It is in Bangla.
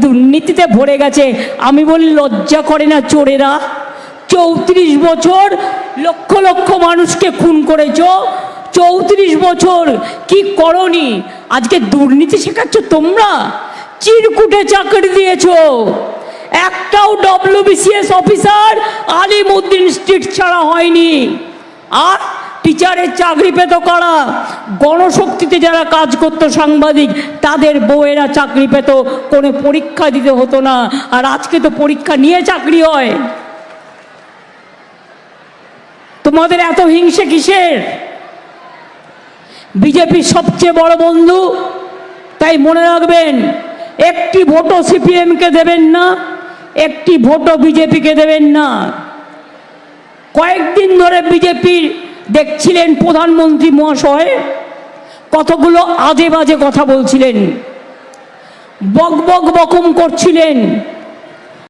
দুর্নীতিতে ভরে গেছে। আমি বলি, লজ্জা করে না চোরেরা? চৌত্রিশ বছর লক্ষ লক্ষ মানুষকে খুন করেছ। চৌত্রিশ বছর কি করনি? আজকে দুর্নীতি শেখাচ্ছ তোমরা? চিরকুটে চাকরি দিয়েছ। একটাও ডব্লিউবিসিএস অফিসার আলিমুদ্দিন স্ট্রিট ছাড়া হয়নি। আর টিচারের চাকরি পেত কারা? গণশক্তিতে যারা কাজ করত সাংবাদিক, তাদের বউয়েরা চাকরি পেত, কোনো পরীক্ষা দিতে হতো না। আর আজকে তো পরীক্ষা নিয়ে চাকরি হয়। তোমাদের এত হিংসে কিসের? বিজেপির সবচেয়ে বড় বন্ধু, তাই মনে রাখবেন, একটি ভোটও সিপিএমকে দেবেন না, একটি ভোটও বিজেপিকে দেবেন না। কয়েকদিন ধরে বিজেপির দেখছিলেন প্রধানমন্ত্রী মহাশয়? কতগুলো আজে বাজে কথা বলছিলেন। বক বক বকম করছিলেন।